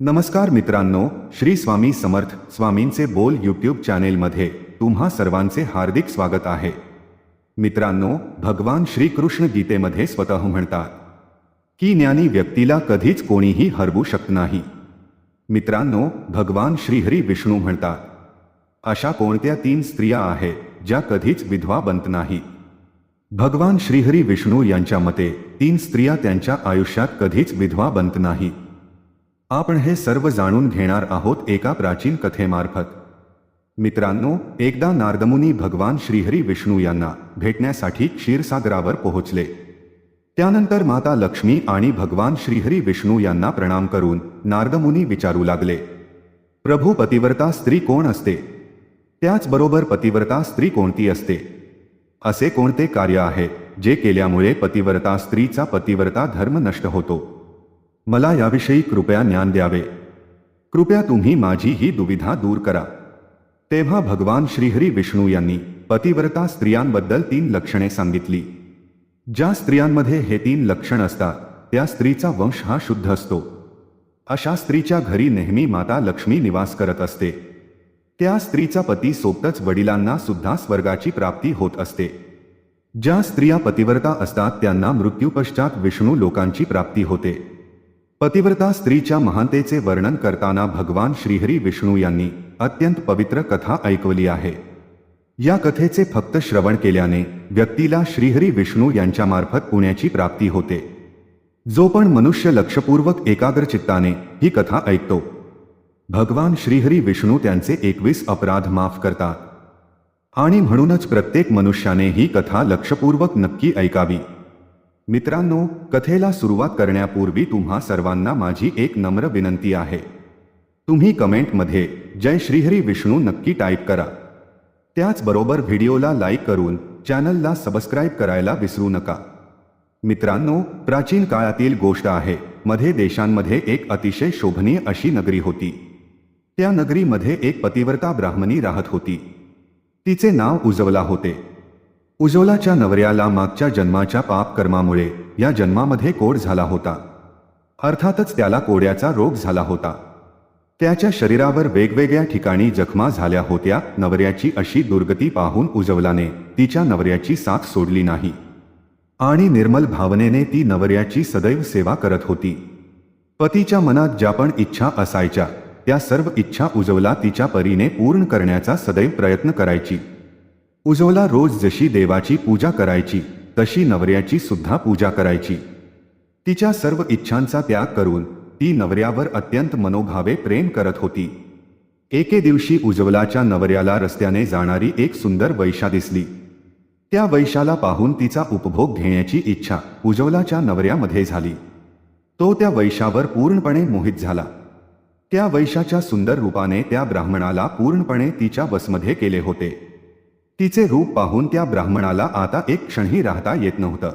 नमस्कार मित्रांनो, श्री स्वामी समर्थ स्वामींचे बोल यूट्यूब चॅनेलमध्ये तुम्हा सर्वांचे हार्दिक स्वागत आहे. मित्रांनो, भगवान श्रीकृष्ण गीतेमध्ये स्वतः म्हणतात, की ज्ञानी व्यक्तीला कधीच कोणीही हरवू शकत नाही. मित्रांनो, भगवान श्रीहरी विष्णू म्हणतात, अशा कोणत्या तीन स्त्रिया आहेत ज्या कधीच विधवा बनत नाहीत भगवान श्रीहरी विष्णू यांच्या मते, तीन स्त्रिया त्यांच्या आयुष्यात कधीच विधवा बनत नाहीत आपण हे सर्व जाणून घेणार आहोत एका प्राचीन कथेमार्फत. मित्रांनो एकदा नारदमुनी भगवान श्रीहरी विष्णू यांना भेटण्यासाठी क्षीरसागरावर पोहोचले. त्यानंतर माता लक्ष्मी आणि भगवान श्रीहरी विष्णू यांना प्रणाम करून नारदमुनी विचारू लागले. प्रभू पतिव्रता स्त्री कोण असते? त्याचबरोबर पतिव्रता स्त्री कोणती असते? असे कोणते कार्य आहे जे केल्यामुळे पतिव्रता स्त्रीचा पतिव्रता धर्म नष्ट होतो? मला याविषयी कृपया ज्ञान द्यावे. कृपया तुम्ही माझी ही दुविधा दूर करा. तेव्हा भगवान श्रीहरी विष्णू यांनी पतिव्रता स्त्रियांबद्दल तीन लक्षणे सांगितली. ज्या स्त्रियांमध्ये हे तीन लक्षण असतात, त्या स्त्रीचा वंश हा शुद्ध असतो. अशा स्त्रीच्या घरी नेहमी माता लक्ष्मी निवास करत असते. त्या स्त्रीचा पती सोबतच वडिलांना सुद्धा स्वर्गाची प्राप्ती होत असते. ज्या स्त्रिया पतिव्रता असतात, त्यांना मृत्यूपश्चात विष्णू लोकांची प्राप्ती होते. पतिव्रता स्त्रीच्या महानतेचे वर्णन करताना भगवान श्रीहरी विष्णू यांनी अत्यंत पवित्र कथा ऐकवली आहे. या कथेचे फक्त श्रवण केल्याने व्यक्तीला श्रीहरी विष्णू यांच्यामार्फत पुण्याची प्राप्ती होते. जो पण मनुष्य लक्षपूर्वक एकाग्र चित्ताने ही कथा ऐकतो. भगवान श्रीहरी विष्णू त्यांचे एकवीस अपराध माफ करतात. आणि म्हणूनच प्रत्येक मनुष्याने ही कथा लक्षपूर्वक नक्की ऐकावी. मित्रांनो कथेला सुरुवात करण्यापूर्वी तुम्हा सर्वांना माझी एक नम्र विनंती आहे. तुम्ही कमेंटमध्ये जय श्रीहरी विष्णू नक्की टाईप करा. त्याचबरोबर व्हिडिओला लाईक करून चॅनलला सबस्क्राईब करायला विसरू नका. मित्रांनो प्राचीन काळातील गोष्ट आहे मध्ये देशांमध्ये एक अतिशय शोभनीय अशी नगरी होती. त्या नगरीमध्ये एक पतिव्रता ब्राह्मणी राहत होती. तिचे नाव उजवला होते. उज्ज्वलाच्या नवऱ्याला मागच्या जन्माच्या पाप कर्मामुळे या जन्मामध्ये कोड झाला होता. अर्थातच त्याला कोड्याचा रोग झाला होता. त्याच्या शरीरावर वेगवेगळ्या ठिकाणी जखमा झाल्या होत्या नवऱ्याची अशी दुर्गती पाहून उजवलाने तिच्या नवऱ्याची साथ सोडली नाही. आणि निर्मल भावनेने ती नवऱ्याची सदैव सेवा करत होती. पतीच्या मनात ज्या पण इच्छा असायच्या त्या सर्व इच्छा उजवला तिच्या परीने पूर्ण करण्याचा सदैव प्रयत्न करायची. उजवला रोज जशी देवाची पूजा करायची तशी नवऱ्याची सुद्धा पूजा करायची. तिच्या सर्व इच्छांचा त्याग करून ती नवऱ्यावर अत्यंत मनोभावे प्रेम करत होती. एके दिवशी उज्ज्वलाच्या नवऱ्याला रस्त्याने जाणारी एक सुंदर वैशा दिसली. त्या वैशाला पाहून तिचा उपभोग घेण्याची इच्छा उज्ज्वलाच्या नवऱ्यामध्ये झाली. तो त्या वैशावर पूर्णपणे मोहित झाला. त्या वैशाच्या सुंदर रूपाने त्या ब्राह्मणाला पूर्णपणे तिच्या वसमध्ये केले होते. तिचे रूप पाहून त्या ब्राह्मणाला आता एक क्षणही राहता येत नव्हतं.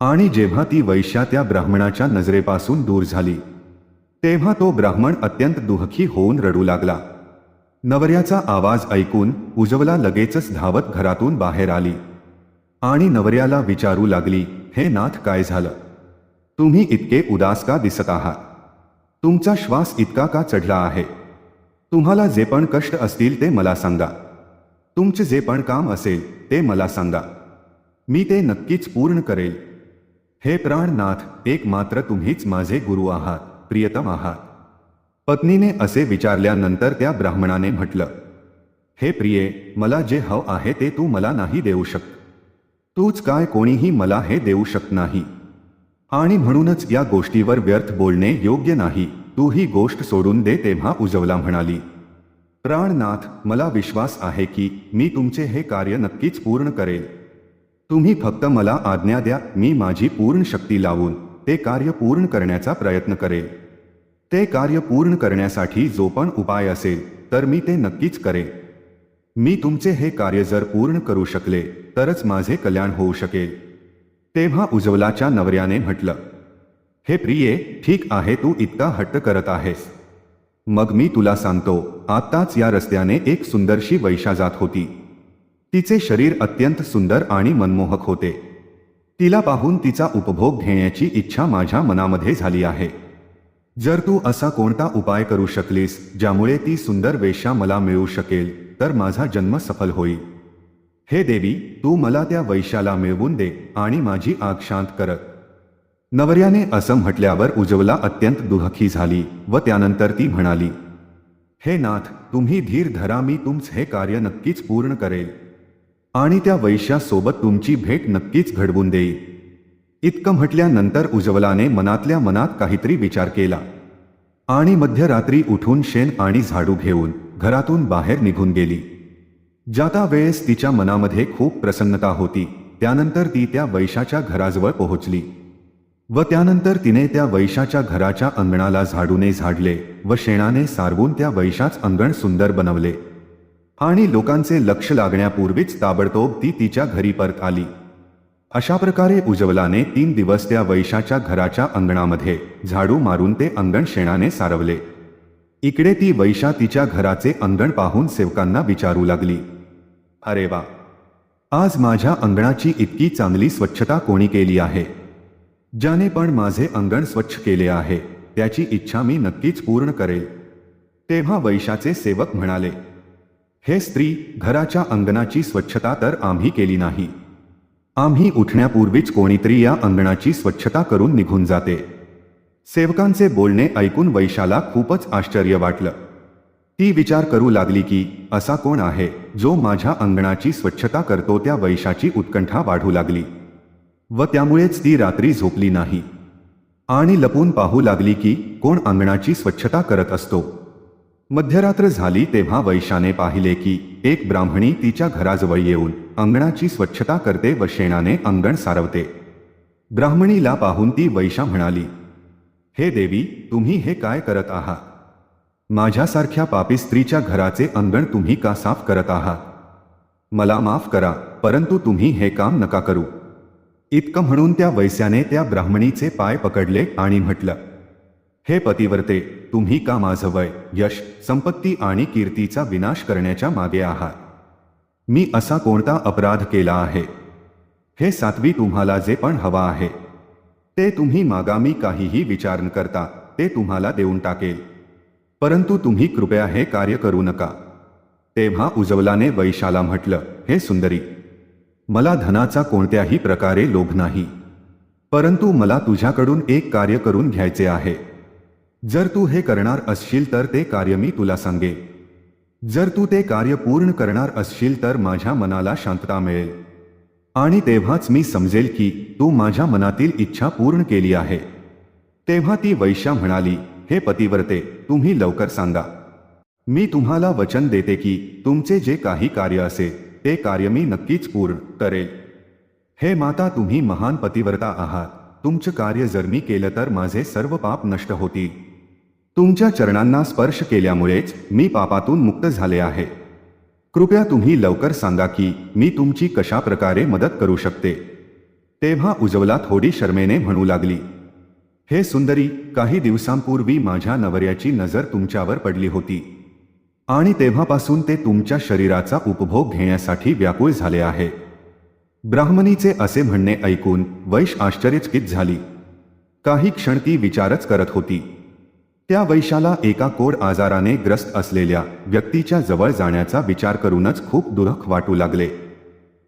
आणि जेव्हा ती वैश्या त्या ब्राह्मणाच्या नजरेपासून दूर झाली तेव्हा तो ब्राह्मण अत्यंत दुःखी होऊन रडू लागला. नवऱ्याचा आवाज ऐकून उजवला लगेचच धावत घरातून बाहेर आली. आणि नवऱ्याला विचारू लागली हे नाथ काय झालं? तुम्ही इतके उदास का दिसत आहात? तुमचा श्वास इतका का चढला आहे? तुम्हाला जे पण कष्ट असतील ते मला सांगा. तुमचे जे पण काम असेल ते मला सांगा. मी ते नक्कीच पूर्ण करेल. हे प्राणनाथ एक मात्र तुम्हीच माझे गुरु आहात प्रियतम आहात. पत्नीने असे विचारल्यानंतर त्या ब्राह्मणाने म्हटलं हे प्रिये मला जे हव आहे ते तू मला नाही देऊ शकत. तूच काय कोणीही मला हे देऊ शकत नाही. आणि म्हणूनच या गोष्टीवर व्यर्थ बोलणे योग्य नाही. तू ही गोष्ट सोडून दे तेव्हा उजवला म्हणाली. प्राणनाथ मला विश्वास आहे की मी तुमचे हे कार्य नक्कीच पूर्ण करेल. तुम्ही फक्त मला आज्ञा द्या मी माझी पूर्ण शक्ती लावून ते कार्य पूर्ण करण्याचा प्रयत्न करेल. ते कार्य पूर्ण करण्यासाठी जो पण उपाय असेल तर मी ते नक्कीच करेन मी तुमचे हे कार्य जर पूर्ण करू शकले तरच माझे कल्याण होऊ शकेल. तेव्हा उज्ज्वलाच्या नवऱ्याने म्हटलं हे प्रिये ठीक आहे तू इतका हट्ट करत आहेस. मग मी तुला सांगतो आत्ताच या रस्त्याने एक सुंदरशी वैशा जात होती. तिचे शरीर अत्यंत सुंदर आणि मनमोहक होते. तिला पाहून तिचा उपभोग घेण्याची इच्छा माझ्या मनामध्ये झाली आहे. जर तू असा कोणता उपाय करू शकलीस ज्यामुळे ती सुंदर वेश्या मला मिळू शकेल तर माझा जन्म सफल होईल. हे देवी तू मला त्या वैशाला मिळवून दे आणि माझी आग शांत करत नवर्याने असं म्हटल्यावर उज्ज्वला अत्यंत दुःखी झाली व त्यानंतर ती म्हणाली हे नाथ तुम्ही धीर धरा मी तुमचं हे कार्य नक्कीच पूर्ण करेल आणि त्या वैश्यासोबत तुमची भेट नक्कीच घडवून देईल. इतकं म्हटल्यानंतर उज्ज्वलाने मनातल्या मनात काहीतरी विचार केला आणि मध्यरात्री उठून शेण आणि झाडू घेऊन घरातून बाहेर निघून गेली. जाता वेळेस तिच्या मनामध्ये खूप प्रसन्नता होती त्यानंतर ती त्या वैशाच्या घराजवळ पोहोचली. व त्यानंतर तिने त्या वैशाच्या घराच्या अंगणाला झाडूने झाडले व शेणाने सारवून त्या वैशाच अंगण सुंदर बनवले. आणि लोकांचे लक्ष लागण्यापूर्वीच ताबडतोब ती तिच्या घरी परत आली. अशा प्रकारे उज्ज्वलाने तीन दिवस त्या वैशाच्या घराच्या अंगणामध्ये झाडू मारून ते अंगण शेणाने सारवले. इकडे ती वैशा तिच्या घराचे अंगण पाहून सेवकांना विचारू लागली. अरे वा! आज माझ्या अंगणाची इतकी चांगली स्वच्छता कोणी केली आहे? ज्याने पण माझे अंगण स्वच्छ केले आहे त्याची इच्छा मी नक्कीच पूर्ण करेल. तेव्हा वैशाचे सेवक म्हणाले हे स्त्री घराच्या अंगणाची स्वच्छता तर आम्ही केली नाही. आम्ही उठण्यापूर्वीच कोणीतरी या अंगणाची स्वच्छता करून निघून जाते. सेवकांचे बोलणे ऐकून वैशाला खूपच आश्चर्य वाटलं. ती विचार करू लागली की असा कोण आहे जो माझ्या अंगणाची स्वच्छता करतो त्या वैशाची उत्कंठा वाढू लागली. व त्यामुळेच ती रात्री झोपली नाही. आणि लपून पाहू लागली की कोण अंगणाची स्वच्छता करत असतो. मध्यरात्र झाली तेव्हा वैशाने पाहिले की एक ब्राह्मणी तिच्या घराजवळ येऊन अंगणाची स्वच्छता करते व शेणाने अंगण सारवते. ब्राह्मणीला पाहून ती वैशा म्हणाली हे देवी तुम्ही हे काय करत आहात माझ्यासारख्या पापी स्त्रीच्या घराचे अंगण तुम्ही का साफ करत आहात? मला माफ करा परंतु तुम्ही हे काम नका करू. इतकं म्हणून त्या वैश्याने त्या ब्राह्मणीचे पाय पकडले आणि म्हटलं हे पतिवर्ते तुम्ही का माझं वय यश संपत्ती आणि कीर्तीचा विनाश करण्याच्या मागे आहात? मी असा कोणता अपराध केला आहे? हे सातवी तुम्हाला जे पण हवा आहे ते तुम्ही मागामी काहीही विचार न करता ते तुम्हाला देऊन टाकेल. परंतु तुम्ही कृपया हे कार्य करू नका. तेव्हा उजवलाने वैशाला म्हटलं हे सुंदरी मला धनाचा कोणत्याही प्रकारे लोभ नाही. परंतु मला तुझ्याकडून एक कार्य करून घ्यायचे आहे. जर तू हे करणार असशील तर ते कार्य मी तुला सांगेन जर तू ते कार्य पूर्ण करणार असशील तर माझ्या मनाला शांतता मिळेल. आणि तेव्हाच मी समजेल की तू माझ्या मनातील इच्छा पूर्ण केली आहे. तेव्हा ती वैश्या म्हणाली हे पतिव्रते तुम्ही लवकर सांगा. मी तुम्हाला वचन देते की तुमचे जे काही कार्य असेल ते कार्य मी नक्कीच पूर्ण करेल. हे माता तुम्ही महान पतिव्रता आहात. तुमचं कार्य जर मी केलं तर माझे सर्व पाप नष्ट होतील. तुमच्या चरणांना स्पर्श केल्यामुळेच मी पापातून मुक्त झाले आहे. कृपया तुम्ही लवकर सांगा की मी तुमची कशा प्रकारे मदत करू शकते? तेव्हा उजवला थोडी शर्मेने म्हणू लागली. हे सुंदरी काही दिवसांपूर्वी माझ्या नवऱ्याची नजर तुमच्यावर पडली होती. आणि तेव्हापासून ते तुमच्या शरीराचा उपभोग घेण्यासाठी व्याकुळ झाले आहे. ब्राह्मणीचे असे म्हणणे ऐकून वैश आश्चर्यचकित झाली. काही क्षण ती विचारच करत होती. त्या वैशाला एका कोड आजाराने ग्रस्त असलेल्या व्यक्तीच्या जवळ जाण्याचा विचार करूनच खूप दुःख वाटू लागले.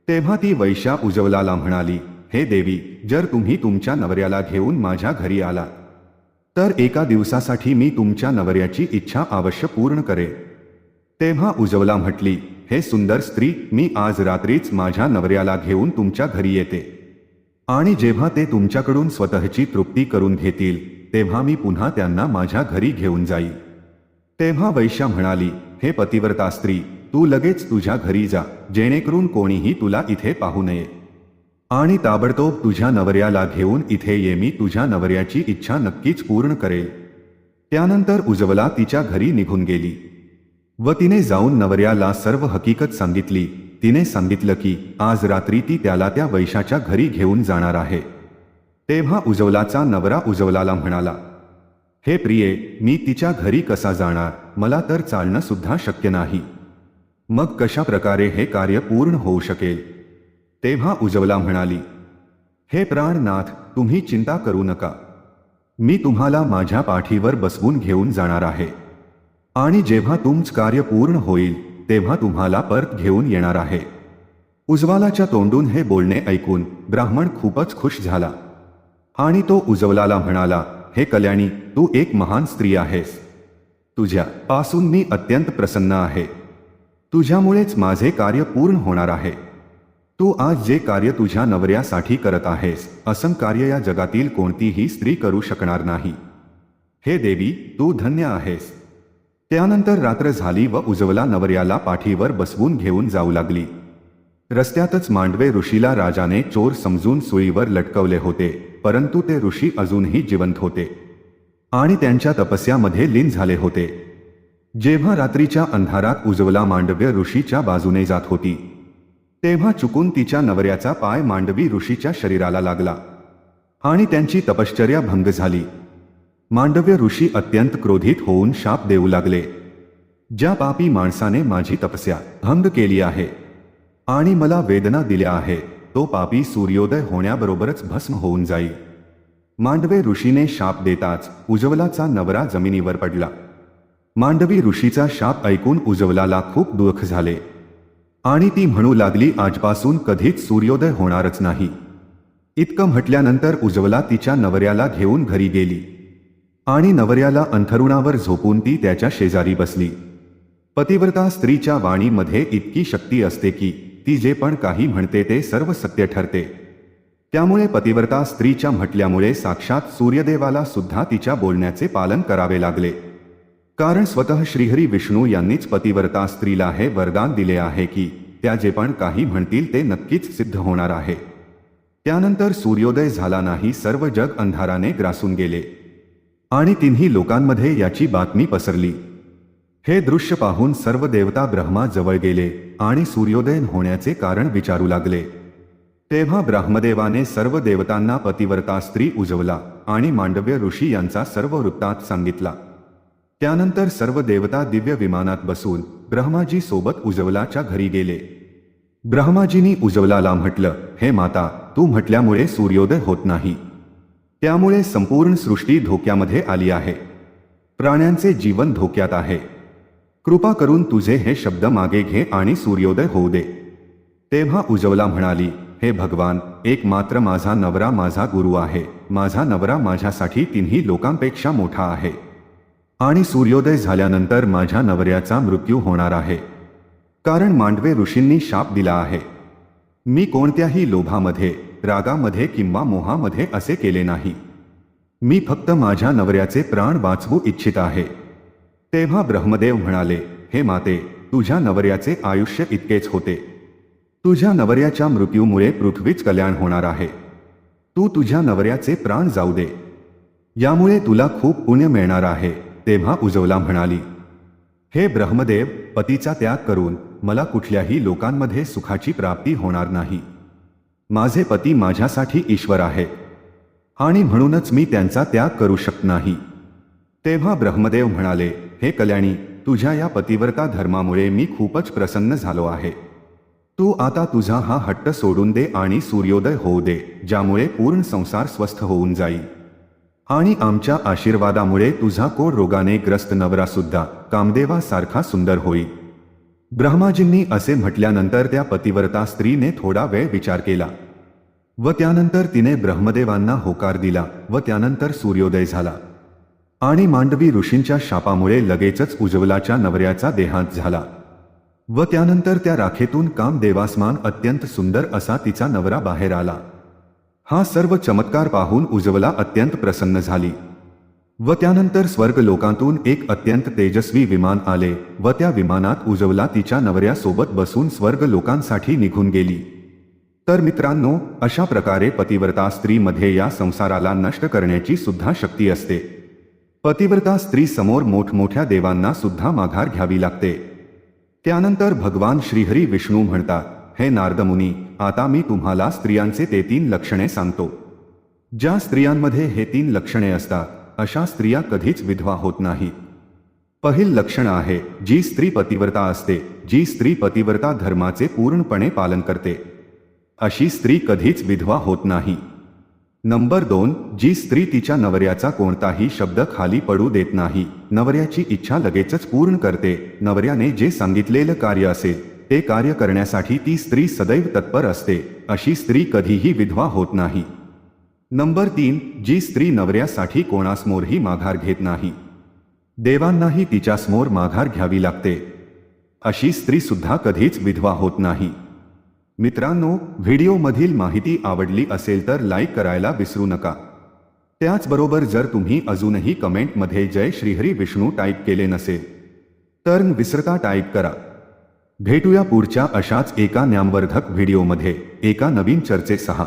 तेव्हा ती वैशा उजवलाला म्हणाली हे देवी जर तुम्ही तुमच्या नवऱ्याला घेऊन माझ्या घरी आला तर एका दिवसासाठी मी तुमच्या नवऱ्याची इच्छा अवश्य पूर्ण करेन. तेव्हा उजवला म्हटली हे सुंदर स्त्री मी आज रात्रीच माझ्या नवऱ्याला घेऊन तुमच्या घरी येते. आणि जेव्हा ते तुमच्याकडून स्वतःची तृप्ती करून घेतील तेव्हा मी पुन्हा त्यांना माझ्या घरी घेऊन जाईल. तेव्हा वैश्या म्हणाली हे पतिव्रता स्त्री तू लगेच तुझ्या घरी जा जेणेकरून कोणीही तुला इथे पाहू नये. आणि ताबडतोब तुझ्या नवऱ्याला घेऊन इथे ये मी तुझ्या नवऱ्याची इच्छा नक्कीच पूर्ण करेल. त्यानंतर उज्ज्वला तिच्या घरी निघून गेली. व तिने जाऊन नवऱ्याला सर्व हकीकत सांगितली. तिने सांगितलं की आज रात्री ती त्याला त्या वैशाच्या घरी घेऊन जाणार आहे. तेव्हा उजवलाचा नवरा उजवलाला म्हणाला हे प्रिये मी तिच्या घरी कसा जाणार? मला तर चालणं सुद्धा शक्य नाही. मग कशा प्रकारे हे कार्य पूर्ण होऊ शकेल? तेव्हा उजवला म्हणाली हे प्राणनाथ तुम्ही चिंता करू नका. मी तुम्हाला माझ्या पाठीवर बसवून घेऊन जाणार आहे. आणि जेव्हा तुमचं कार्य पूर्ण होईल तेव्हा तुम्हाला परत घेऊन येणार आहे. उजवालाच्या तोंडून हे बोलणे ऐकून ब्राह्मण खूपच खुश झाला. आणि तो उजवलाला म्हणाला हे कल्याणी तू एक महान स्त्री आहेस. तुझ्या पासून मी अत्यंत प्रसन्न आहे. तुझ्यामुळेच माझे कार्य पूर्ण होणार आहे. तू आज जे कार्य तुझ्या नवऱ्यासाठी करत आहेस असं कार्य या जगातील कोणतीही स्त्री करू शकणार नाही. हे देवी तू धन्य आहेस. त्यानंतर रात्र झाली व उजवला नवऱ्याला पाठीवर बसवून घेऊन जाऊ लागली. रस्त्यातच मांडवे ऋषीला राजाने चोर समजून सुईवर लटकवले होते परंतु ते ऋषी अजूनही जिवंत होते. आणि त्यांच्या तपस्यामध्ये लीन झाले होते. जेव्हा रात्रीच्या अंधारात उजवला मांडव्य ऋषीच्या बाजूने जात होती. तेव्हा चुकून तिच्या नवऱ्याचा पाय मांडवी ऋषीच्या शरीराला लागला. आणि त्यांची तपश्चर्या भंग झाली. मांडव्य ऋषी अत्यंत क्रोधित होऊन शाप देऊ लागले. ज्या पापी माणसाने माझी तपस्या भंग केली आहे आणि मला वेदना दिल्या आहे तो पापी सूर्योदय होण्याबरोबरच भस्म होऊन जाईल मांडवे ऋषीने शाप देताच उज्ज्वलाचा नवरा जमिनीवर पडला. मांडवी ऋषीचा शाप ऐकून उज्ज्वलाला खूप दुःख झाले. आणि ती म्हणू लागली आजपासून कधीच सूर्योदय होणारच नाही. इतकं म्हटल्यानंतर उज्ज्वला तिच्या नवऱ्याला घेऊन घरी गेली. आणि नवऱ्याला अंथरुणावर झोपून ती त्याच्या शेजारी बसली. पतिव्रता स्त्रीच्या वाणीमध्ये इतकी शक्ती असते की ती जे पण काही म्हणते ते सर्व सत्य ठरते. त्यामुळे पतिव्रता स्त्रीच्या म्हटल्यामुळे साक्षात सूर्यदेवाला सुद्धा तिच्या बोलण्याचे पालन करावे लागले. कारण स्वतः श्रीहरी विष्णू यांनीच पतिव्रता स्त्रीला हे वरदान दिले आहे की त्या जे पण काही म्हणतील ते नक्कीच सिद्ध होणार आहे. त्यानंतर सूर्योदय झाला नाही सर्व जग अंधाराने ग्रासून गेले. आणि तिन्ही लोकांमध्ये याची बातमी पसरली. हे दृश्य पाहून सर्व देवता ब्रह्मा जवळ गेले आणि सूर्योदय होण्याचे कारण विचारू लागले. तेव्हा ब्रह्मदेवाने सर्व देवतांना पतिव्रता स्त्री उजवला आणि मांडव्य ऋषी यांचा सर्व वृत्तांत सांगितला. त्यानंतर सर्व देवता दिव्य विमानात बसून ब्रह्माजी सोबत उजवलाच्या घरी गेले. ब्रह्माजींनी उजवलाला म्हटलं हे माता तू म्हटल्यामुळे सूर्योदय होत नाही. त्यामुळे संपूर्ण सृष्टी धोक्यामध्ये आली आहे. प्राण्यांचे जीवन धोक्यात आहे. कृपा करून तुझे हे शब्द मागे घे आणि सूर्योदय होऊ दे. तेव्हा उजवला म्हणाली हे भगवान एक मात्र माझा नवरा माझा गुरु आहे. माझा नवरा माझ्यासाठी तिन्ही लोकांपेक्षा मोठा आहे. आणि सूर्योदय झाल्यानंतर माझ्या नवऱ्याचा मृत्यू होणार आहे. कारण मांडवे ऋषींनी शाप दिला आहे. मी कोणत्याही लोभामध्ये, रागामध्ये किंवा मोहामध्ये असे केले नाही. मी फक्त माझ्या नवऱ्याचे प्राण वाचवू इच्छित आहे. तेव्हा ब्रह्मदेव म्हणाले, हे माते, तुझ्या नवऱ्याचे आयुष्य इतकेच होते. तुझ्या नवऱ्याच्या मृत्यूमुळे पृथ्वीच कल्याण होणार आहे. तू तुझ्या नवऱ्याचे प्राण जाऊ दे. यामुळे तुला खूप पुण्य मिळणार आहे, तेव्हा उजवला म्हणाली. हे ब्रह्मदेव, पतीचा त्याग करून मला कुठल्याही लोकांमध्ये सुखाची प्राप्ती होणार नाही. माझे पती माझ्यासाठी ईश्वर आहे. आणि म्हणूनच मी त्यांचा त्याग करू शकत नाही. तेव्हा ब्रह्मदेव म्हणाले हे कल्याणी तुझ्या या पतिव्रता धर्मामुळे मी खूपच प्रसन्न झालो आहे? तू आता तुझा हा हट्ट सोडून दे आणि सूर्योदय होऊ दे ज्यामुळे पूर्ण संसार स्वस्थ होऊन जाईल. आणि आमच्या आशीर्वादामुळे तुझा कोड रोगाने ग्रस्त नवरासुद्धा कामदेवासारखा सुंदर होईल. ब्रह्माजींनी असे म्हटल्यानंतर त्या पतिव्रता स्त्रीने थोडा वेळ विचार केला व त्यानंतर तिने ब्रह्मदेवांना होकार दिला व त्यानंतर सूर्योदय झाला. आणि मांडवी ऋषींच्या शापामुळे लगेचच उज्ज्वलाच्या नवऱ्याचा देहांत झाला व त्यानंतर त्या राखेतून कामदेवासमान अत्यंत सुंदर असा तिचा नवरा बाहेर आला. हा सर्व चमत्कार पाहून उज्ज्वला अत्यंत प्रसन्न झाली. व त्यानंतर स्वर्ग लोकांतून एक अत्यंत तेजस्वी विमान आले व त्या विमानात उजवला तिच्या नवऱ्यासोबत बसून स्वर्ग लोकांसाठी निघून गेली. तर मित्रांनो अशा प्रकारे पतिव्रता स्त्रीमध्ये या संसाराला नष्ट करण्याची सुद्धा शक्ती असते. पतिव्रता स्त्री समोर मोठमोठ्या देवांना सुद्धा माघार घ्यावी लागते. त्यानंतर भगवान श्रीहरी विष्णू म्हणतात हे नारदमुनी आता मी तुम्हाला स्त्रियांचे ते तीन लक्षणे सांगतो. ज्या स्त्रियांमध्ये हे तीन लक्षणे असतात अशा स्त्रिया कधीच विधवा होत नाही. पहिल लक्षण आहे जी स्त्री पतिव्रता असते जी स्त्री पतिव्रता धर्माचे पूर्णपणे पालन करते. अशी स्त्री कधीच विधवा होत नाही. नंबर दोन जी स्त्री तिच्या नवऱ्याचा कोणताही शब्द खाली पडू देत नाही नवऱ्याची इच्छा लगेचच पूर्ण करते नवऱ्याने जे सांगितलेलं कार्य असेल ते कार्य करण्यासाठी ती स्त्री सदैव तत्पर असते अशी स्त्री कधीही विधवा होत नाही. नंबर तीन जी स्त्री नवऱ्यासाठी कोणासमोरही माघार घेत नाही. देवांनाही तिच्यासमोर माघार घ्यावी लागते. अशी स्त्री सुद्धा कधीच विधवा होत नाही. मित्रांनो व्हिडिओमधील माहिती आवडली असेल तर लाईक करायला विसरू नका. त्याचबरोबर जर तुम्ही अजूनही कमेंटमध्ये जय श्रीहरी विष्णू टाईप केले नसेल तर विसरता टाईप करा. भेटूया पुढच्या अशाच एका ज्ञानवर्धक व्हिडिओमध्ये. एका नवीन चर्चेसहा.